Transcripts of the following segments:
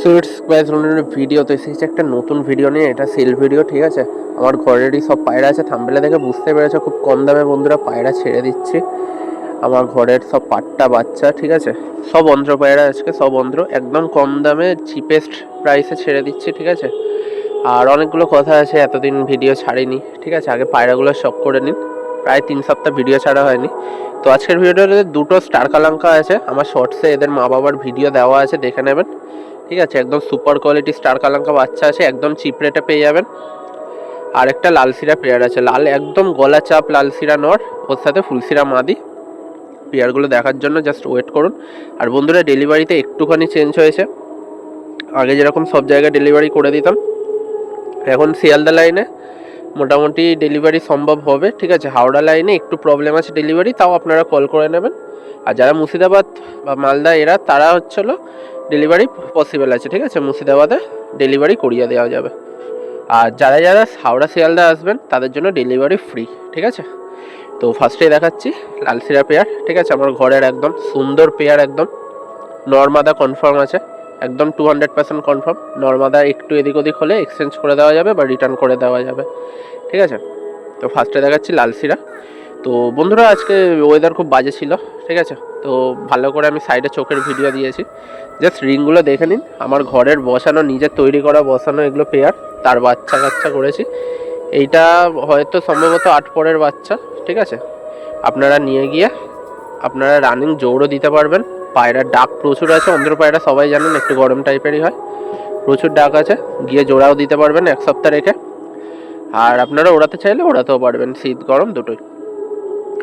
Sweets ব্যাচলনের video তো এসেছে একটা নতুন ভিডিও নিয়ে, এটা সেল ভিডিও ঠিক আছে? আমার ঘরেরই সব পায়রা আছে থাম্বেলা দেখে বুঝতে পেরেছে, খুব কম দামে বন্ধুরা পায়রা ছেড়ে দিচ্ছি। আমার ঘরের সব পাট্টা বাচ্চা, ঠিক আছে? সব অন্ধ্র পায়রা আজকে, সব অন্ধ্র। একদম কম দামে চিপেস্ট প্রাইসে ছেড়ে দিচ্ছি, ঠিক আছে? আর অনেকগুলো কথা আছে, এতদিন ভিডিও ছাড়িনি, ঠিক আছে? আগে পায়রাগুলো শখ করে নিন। প্রায় তিন সপ্তাহ ভিডিও ছাড়া হয়নি। তো আজকের ভিডিওটাতে দুটো স্টার কালাঙ্কা আছে। আমার শর্টসে এদের মা বাবার ভিডিও দেওয়া আছে, দেখে নেবেন। ঠিক আছে, একদম সুপার কোয়ালিটি স্টার কালাঙ্কা বাচ্চা আছে, একদম চিপ রেটে পেয়ে যাবেন। আর একটা লাল সিরা পেয়ার আছে, লাল একদম গলা চাপ লাল সিরা নর, ওর সাথে ফুলসিরা মাদি। পেয়ারগুলো দেখার জন্য জাস্ট ওয়েট করুন। আর বন্ধুরা, ডেলিভারিতে একটুখানি চেঞ্জ হয়েছে। আগে যেরকম সব জায়গায় ডেলিভারি করে দিতাম, এখন শিয়ালদা লাইনে মোটামুটি ডেলিভারি সম্ভব হবে, ঠিক আছে? হাওড়া লাইনে একটু প্রবলেম আছে ডেলিভারি তাও আপনারা কল করে নেবেন। আর যারা মুর্শিদাবাদ বা মালদা এরা, তারা হচ্ছিল ডেলিভারি পসিবল আছে, ঠিক আছে? মুর্শিদাবাদে ডেলিভারি করিয়ে দেওয়া যাবে। আর যারা যারা হাওড়া শিয়ালদা আসবেন, তাদের জন্য ডেলিভারি ফ্রি ঠিক আছে? তো ফার্স্টে দেখাচ্ছি লাল সিরা পেয়ার, ঠিক আছে? আমার ঘরের একদম সুন্দর পেয়ার একদম। নর্মাদা কনফার্ম আছে, একদম two hundred percent confirm Narmada একটু এদিক ওদিক হলে এক্সচেঞ্জ করে দেওয়া যাবে বা রিটার্ন করে দেওয়া যাবে, ঠিক আছে? তো ফার্স্টে দেখাচ্ছি লাল সিরা তো বন্ধুরা, আজকে ওয়েদার খুব বাজে ছিল, ঠিক আছে? তো ভালো করে আমি সাইডে চোখের ভিডিও দিয়েছি। জাস্ট রিংগুলো দেখে নিন। আমার ঘরের বসানো, নিজের তৈরি করা বসানো এগুলো পেয়ার তার বাচ্চা কাচ্চা করেছি। এইটা হয়তো সম্ভবত আট পরের বাচ্চা, ঠিক আছে? আপনারা নিয়ে গিয়ে, আপনারা রানিং জোরও দিতে পারবেন। পায়রার ডাক প্রচুর আছে, অন্ধ্র পায়রা সবাই জানেন, একটু গরম টাইপেরই হয়। প্রচুর ডাক আছে, গিয়ে জোড়াও দিতে পারবেন এক সপ্তাহ রেখে। আর আপনারা ওড়াতে চাইলে ওড়াতেও পারবেন, শীত, গরম, দুটোই।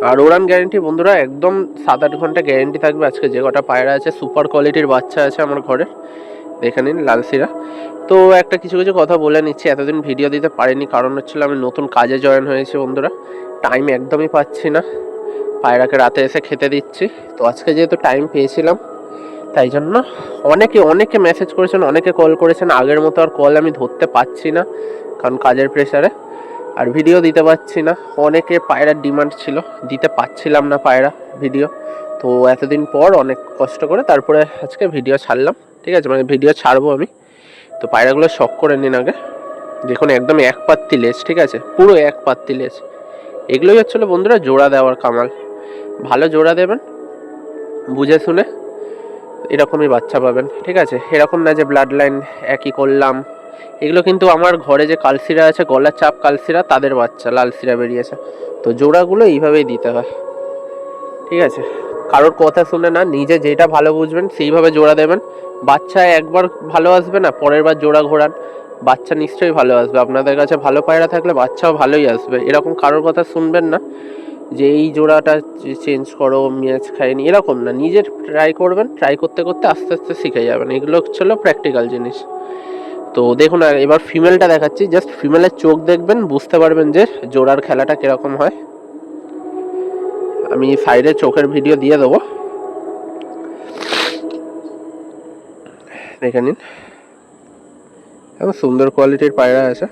আর ওড়ান গ্যারেন্টি বন্ধুরা, একদম সাত আট ঘণ্টা গ্যারেন্টি থাকবে। আজকে যে কটা পায়রা আছে সুপার কোয়ালিটির বাচ্চা আছে আমার ঘরে দেখে নিন, লালসিরা। তো একটা কিছু কিছু কথা বলে নিচ্ছি, এতদিন ভিডিও দিতে পারিনি, কারণ হচ্ছিল আমি নতুন কাজে জয়েন হয়েছি বন্ধুরা। টাইম একদমই পাচ্ছি না। পায়রাকে রাতে এসে খেতে দিচ্ছি। তো আজকে যেহেতু টাইম পেয়েছিলাম, তাই জন্য অনেকে অনেকে মেসেজ করেছেন, অনেকে কল করেছেন। আগের মতো আর কল আমি ধরতে পারছি না, কারণ কাজের প্রেশারে আর ভিডিও দিতে পারছি না। অনেকে পায়রার ডিমান্ড ছিল, দিতে পারছিলাম না পায়রা ভিডিও তো এতদিন পর অনেক কষ্ট করে তারপরে আজকে ভিডিও ছাড়লাম। ঠিক আছে মানে ভিডিও ছাড়বো আমি। তো পায়রাগুলো শখ করে নিন আগে। দেখুন, একদম এক পাত্তি লেজ, ঠিক আছে? পুরো এক পাত্তি লেজ। এগুলোই হচ্ছিল বন্ধুরা জোড়া দেওয়ার কামাল। ভালো জোড়া দেবেন, বুঝে শুনে এরকমই বাচ্চা পাবেন। ঠিক আছে, এরকম না যে ব্লাড লাইন একই করলাম এগুলো কিন্তু আমার ঘরে যে কালসিরা আছে, গলার চাপ কালসিরা তাদের বাচ্চা লালসিরা বেরিয়েছে। তো জোড়াগুলো এইভাবেই দিতে হয়। ঠিক আছে? কারোর কথা শুনে না, নিজে যেটা ভালো বুঝবেন, সেইভাবে জোড়া দেবেন। বাচ্চা একবার ভালো আসবে না, পরের বার জোড়া ঘোরান। বাচ্চা নিশ্চয়ই ভালো আসবে। আপনাদের কাছে ভালো পায়রা থাকলে বাচ্চাও ভালোই আসবে। এরকম কারোর কথা শুনবেন না, যে এই জোড়াটা চেঞ্জ করো, ম্যাচ খায়নি, এরকম না। নিজের ট্রাই করবেন ট্রাই করতে করতে আস্তে আস্তে শিখে যাবেন। এগুলো হচ্ছিল প্র্যাকটিক্যাল জিনিস। তো দেখুন এবার ফিমেলটা দেখাচ্ছি। জাস্ট ফিমেলের চোখ দেখবেন, বুঝতে পারবেন যে জোড়ার খেলাটা কীরকম হয়। আমি সাইডে চোখের ভিডিও দিয়ে দেবো। দেখে নিন। এবং সুন্দর কোয়ালিটির পায়রা আছে।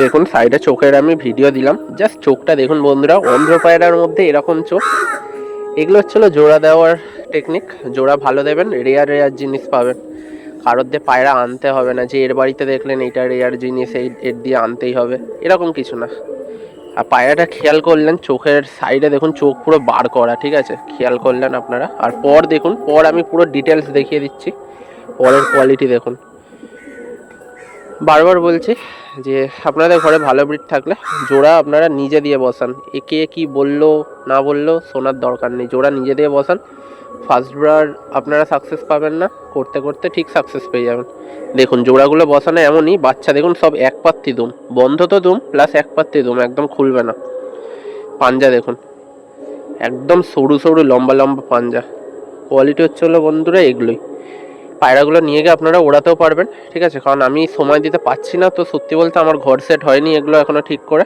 দেখুন সাইডে চোখের আমি ভিডিও দিলাম। জাস্ট চোখটা দেখুন বন্ধুরা, অন্ধ্র পায়রার মধ্যে এরকম চোখ। এগুলো হচ্ছিল জোড়া দেওয়ার টেকনিক জোড়া ভালো দেবেন রেয়ার রেয়ার জিনিস পাবেন। কারোর দিয়ে পায়রা আনতে হবে না, যে এর বাড়িতে দেখলেন এইটা রেয়ার জিনিস, এই এর দিয়ে আনতেই হবে, এরকম কিছু না। আর পায়রাটা খেয়াল করলেন, চোখের সাইডে দেখুন, চোখ পুরো বার করা, ঠিক আছে? খেয়াল করলেন আপনারা। আর পর দেখুন, পর আমি পুরো ডিটেলস দেখিয়ে দিচ্ছি, পরের কোয়ালিটি দেখুন। বারবার বলছি যে, আপনাদের ঘরে ভালো ব্রিড থাকলে জোড়া আপনারা নিজে দিয়ে বসান। একে কি বলল, না বলল, শোনার দরকার নেই। জোড়া নিজে দিয়ে বসান ফার্স্ট বার আপনারা সাকসেস পাবেন না, করতে করতে ঠিক সাকসেস পেয়ে যাবেন। দেখুন, জোড়াগুলো বসানো এমনই, বাচ্চা দেখুন সব এক পাত্তি দুম। বন্ধ তো দুম প্লাস এক পাত্তি দুম, একদম খুলবে না। পাঞ্জা দেখুন, একদম সরু সরু, লম্বা লম্বা পাঞ্জা। কোয়ালিটি হচ্ছে হলো বন্ধুরা এগুলোই। পায়রাগুলো নিয়ে গিয়ে আপনারা ওড়াতেও পারবেন, ঠিক আছে? কারণ আমি সময় দিতে পারছি না, তো সত্যি বলতে আমার ঘর সেট হয়নি এগুলো এখনও ঠিক করে।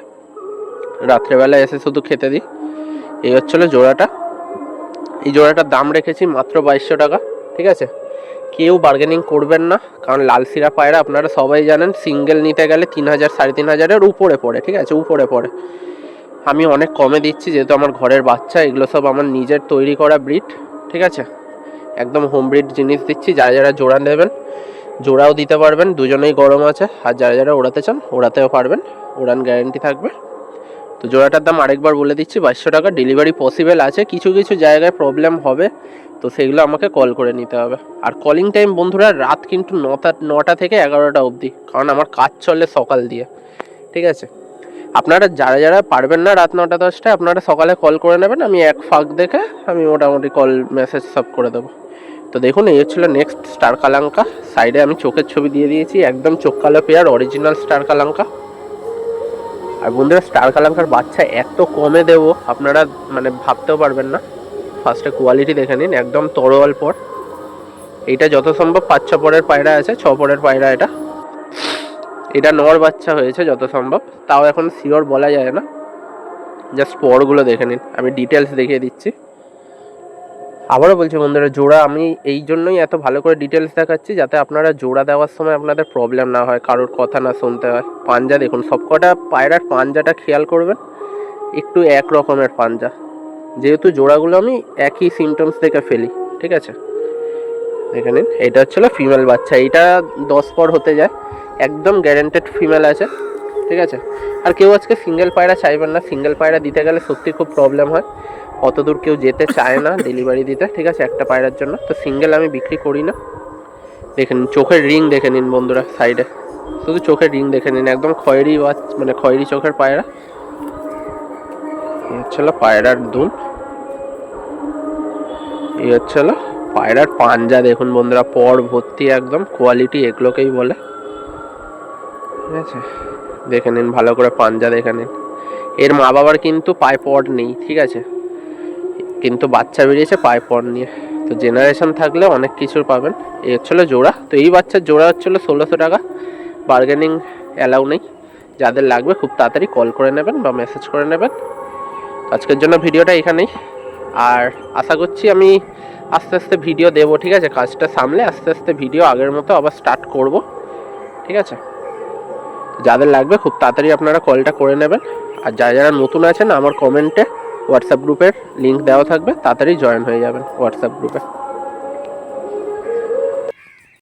রাত্রেবেলা এসে শুধু খেতে দিই। এই হচ্ছিল জোড়াটা। এই জোড়াটার দাম রেখেছি মাত্র বাইশশো টাকা, ঠিক আছে? কেউ বার্গেনিং করবেন না, কারণ লাল সিরা পায়রা আপনারা সবাই জানেন সিঙ্গেল নিতে গেলে তিন হাজার, সাড়ে তিন হাজারের উপরে পড়ে, ঠিক আছে? উপরে পড়ে। আমি অনেক কমে দিচ্ছি, যেহেতু আমার ঘরের বাচ্চা, এগুলো সব আমার নিজের তৈরি করা ব্রিড ঠিক আছে? একদম হোম ব্রিড জিনিস দিচ্ছি, যারা যারা জোড়া নেবেন, জোড়াও দিতে পারবেন, দুজনেই গরম আছে, আর যারা যারা ওড়াতে চান, ওড়াতেও পারবেন, ওড়ান গ্যারেন্টি থাকবে। তো জোড়াটার দাম আরেকবার বলে দিচ্ছি, বাইশশো টাকা ডেলিভারি পসিবল আছে, কিছু কিছু জায়গায় প্রবলেম হবে, তো সেগুলো আমাকে কল করে নিতে হবে। আর কলিং টাইম বন্ধুরা, রাত কিন্তু নটা নটা থেকে এগারোটা অবধি, কারণ আমার কাজ চলে সকাল দিয়ে, ঠিক আছে? আপনারা যারা যারা পারবেন না রাত নটা দশটায়, আপনারা সকালে কল করে নেবেন, আমি এক ফাঁক দেখে আমি মোটামুটি কল মেসেজ সব করে দেবো। তো দেখুন, এই হচ্ছিল নেক্সট স্টার কালাঙ্কা সাইডে আমি চোখের ছবি দিয়ে দিয়েছি, একদম চোখ কালো পেয়ার অরিজিনাল স্টার কালাঙ্কা। আর বন্ধুরা স্টার কালামকার বাচ্চা এত কমে দেবো, আপনারা মানে ভাবতেও পারবেন না। ফার্স্টে কোয়ালিটি দেখে নিন, একদম তরোয়াল পর। এইটা যত সম্ভব পাঁচ ছ পরের পায়রা আছে, ছ পরের পায়রা এটা। এটা নর বাচ্চা হয়েছে যত সম্ভব তাও এখন শিওর বলা যায় না। জাস্ট পরগুলো দেখে নিন, আমি ডিটেলস দেখিয়ে দিচ্ছি। আবারও বলছি বন্ধুরা, জোড়া আমি এই জন্যই এত ভালো করে ডিটেলস দেখাচ্ছি যাতে আপনারা জোড়া দেওয়ার সময় আপনাদের প্রবলেম না হয়, কারোর কথা না শুনতে হয়। পাঞ্জা দেখুন, সবকটা পায়রার পাঞ্জাটা খেয়াল করবেন, একটু এক রকমের পাঞ্জা। যেহেতু জোড়াগুলো আমি একই সিমটমস দেখে ফেলি, ঠিক আছে? দেখে নিন, এটা হচ্ছিল ফিমেল বাচ্চা, এইটা দশ পর হতে যায়, একদম গ্যারেন্টেড ফিমেল আছে, ঠিক আছে? আর কেউ আজকে সিঙ্গেল পায়রা চাইবেন না সিঙ্গেল পায়রা দিতে গেলে সত্যি খুব প্রবলেম হয়। অত দূর কেউ যেতে চায় না ডেলিভারি দিতে। ঠিক আছে, একটা পায়রার জন্য। তো সিঙ্গেল আমি বিক্রি করি না। দেখে নিন, চোখের রিং দেখে নিন বন্ধুরা সাইডে শুধু চোখের রিং দেখে নিন, একদম খয়েরি বাচ- মানে খয়েরি চোখের পায়রা। এই হচ্ছে হলো পায়রার দুন এই হচ্ছে হলো পায়রার পাঞ্জা, দেখুন বন্ধুরা, পর ভর্তি একদম কোয়ালিটি এগুলোকেই বলে। ঠিক আছে, দেখে নিন, ভালো করে পাঞ্জা দেখে নিন। এর মা বাবার কিন্তু পায়ে পড নেই, ঠিক আছে। কিন্তু বাচ্চা বেরিয়েছে পায়ে পড নিয়ে। তো জেনারেশন থাকলে অনেক কিছুর পাবেন। এই হচ্ছিল জোড়া। তো এই বাচ্চার জোড়া হচ্ছিল ষোলোশো টাকা। বার্গেনিং অ্যালাউ নেই। যাদের লাগবে খুব তাড়াতাড়ি কল করে নেবেন বা মেসেজ করে নেবেন। আজকের জন্য ভিডিওটা এখানেই। আর আশা করছি আমি আস্তে আস্তে ভিডিও দেবো, ঠিক আছে? কাজটা সামলে আস্তে আস্তে ভিডিও আগের মতো আবার স্টার্ট করব। ঠিক আছে? যাদের লাগবে খুব তাড়াতাড়ি আপনারা কলটা করে নেবেন। আর যারা যারা নতুন আছেন, আমার কমেন্টে হোয়াটসঅ্যাপ গ্রুপের লিঙ্ক দেওয়া থাকবে তাড়াতাড়ি জয়েন হয়ে যাবেন হোয়াটসঅ্যাপ গ্রুপে